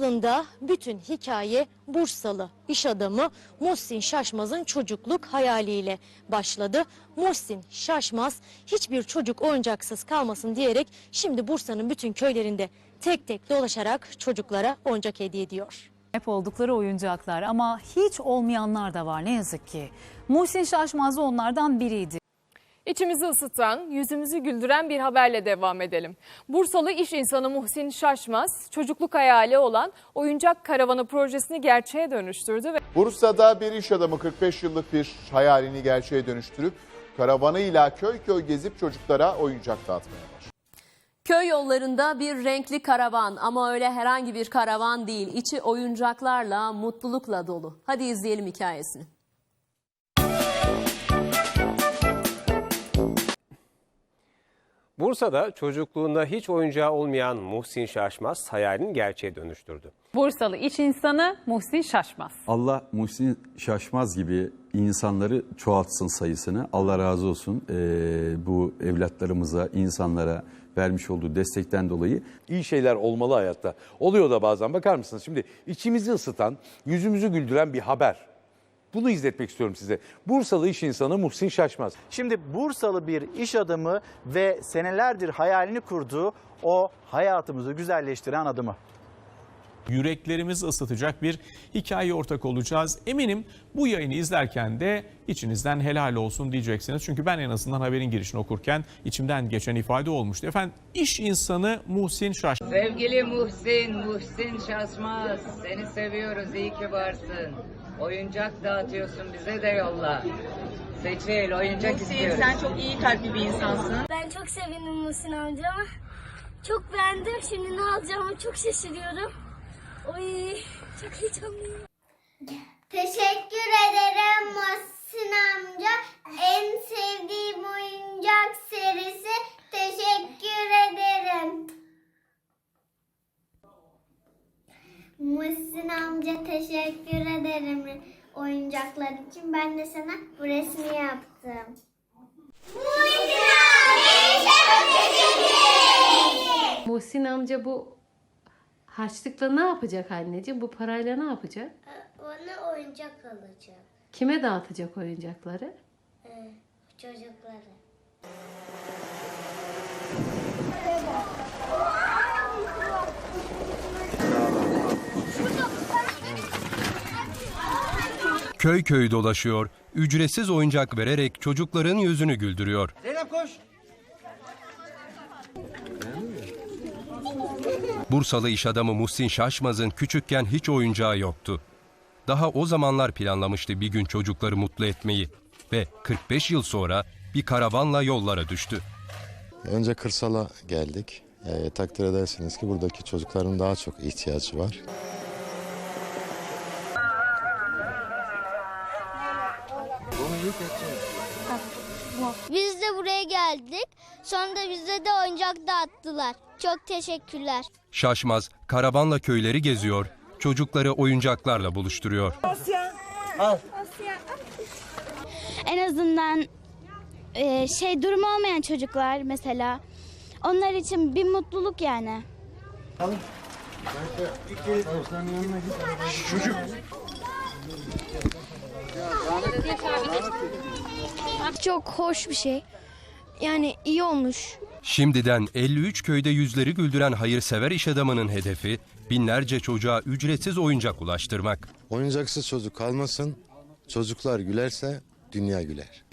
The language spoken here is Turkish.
Aslında bütün hikaye Bursalı iş adamı Muhsin Şaşmaz'ın çocukluk hayaliyle başladı. Muhsin Şaşmaz hiçbir çocuk oyuncaksız kalmasın diyerek şimdi Bursa'nın bütün köylerinde tek tek dolaşarak çocuklara oyuncak hediye ediyor. Hep oldukları oyuncaklar ama hiç olmayanlar da var ne yazık ki. Muhsin Şaşmaz da onlardan biriydi. İçimizi ısıtan, yüzümüzü güldüren bir haberle devam edelim. Bursalı iş insanı Muhsin Şaşmaz, çocukluk hayali olan oyuncak karavanı projesini gerçeğe dönüştürdü ve Bursa'da bir iş adamı 45 yıllık bir hayalini gerçeğe dönüştürüp karavanıyla köy köy gezip çocuklara oyuncak dağıtmaya başladı. Köy yollarında bir renkli karavan ama öyle herhangi bir karavan değil. İçi oyuncaklarla, mutlulukla dolu. Hadi izleyelim hikayesini. Bursa'da çocukluğunda hiç oyuncağı olmayan Muhsin Şaşmaz hayalini gerçeğe dönüştürdü. Bursalı iş insanı Muhsin Şaşmaz. Allah Muhsin Şaşmaz gibi insanları çoğaltsın sayısını. Allah razı olsun Ee, bu evlatlarımıza, insanlara vermiş olduğu destekten dolayı. İyi şeyler olmalı hayatta. Oluyor da bazen bakar mısınız? Şimdi içimizi ısıtan, yüzümüzü güldüren bir haber. Bunu izletmek istiyorum size. Bursalı iş insanı Muhsin Şaşmaz. Şimdi Bursalı bir iş adamı ve senelerdir hayalini kurduğu o hayatımızı güzelleştiren adımı. yüreklerimizi ısıtacak bir hikaye ortak olacağız. Eminim bu yayını izlerken de içinizden helal olsun diyeceksiniz. Çünkü ben en azından haberin girişini okurken içimden geçen ifade olmuştu. Efendim iş insanı Muhsin Şaş Sevgili Muhsin, Muhsin Şaşmaz. Seni seviyoruz, iyi ki varsın. Oyuncak dağıtıyorsun, bize de yolla. Seçil, oyuncak istiyoruz. Sen çok iyi kalpli bir insansın. Ben çok sevindim Muhsin amcama. Çok beğendim. Şimdi ne alacağımı çok şaşırıyorum. Oy çok heyecanlıyım. Teşekkür ederim Muhsin amca. En sevdiğim oyuncak serisi. Teşekkür ederim. Muhsin amca teşekkür ederim oyuncaklar için. Ben de sana bu resmi yaptım. Muhsin Muhsin amca bu harçlıkla ne yapacak anneciğim? Bu parayla ne yapacak? Ona oyuncak alacağım. Kime dağıtacak oyuncakları? Çocuklara. Köy köy dolaşıyor, ücretsiz oyuncak vererek çocukların yüzünü güldürüyor. Zeynep koş. Bursalı iş adamı Muhsin Şaşmaz'ın küçükken hiç oyuncağı yoktu. Daha o zamanlar planlamıştı bir gün çocukları mutlu etmeyi ve 45 yıl sonra bir karavanla yollara düştü. Önce kırsala geldik. Ee, takdir edersiniz ki buradaki çocukların daha çok ihtiyacı var. Biz de buraya geldik. Sonra da bize de oyuncak dağıttılar. Çok teşekkürler. Şaşmaz karavanla köyleri geziyor, çocukları oyuncaklarla buluşturuyor. En azından e, şey durum olmayan çocuklar mesela onlar için bir mutluluk yani. Çok hoş bir şey. Yani iyi olmuş. Şimdiden 53 köyde yüzleri güldüren hayırsever iş adamının hedefi binlerce çocuğa ücretsiz oyuncak ulaştırmak. Oyuncaksız çocuk kalmasın. Çocuklar gülerse dünya güler.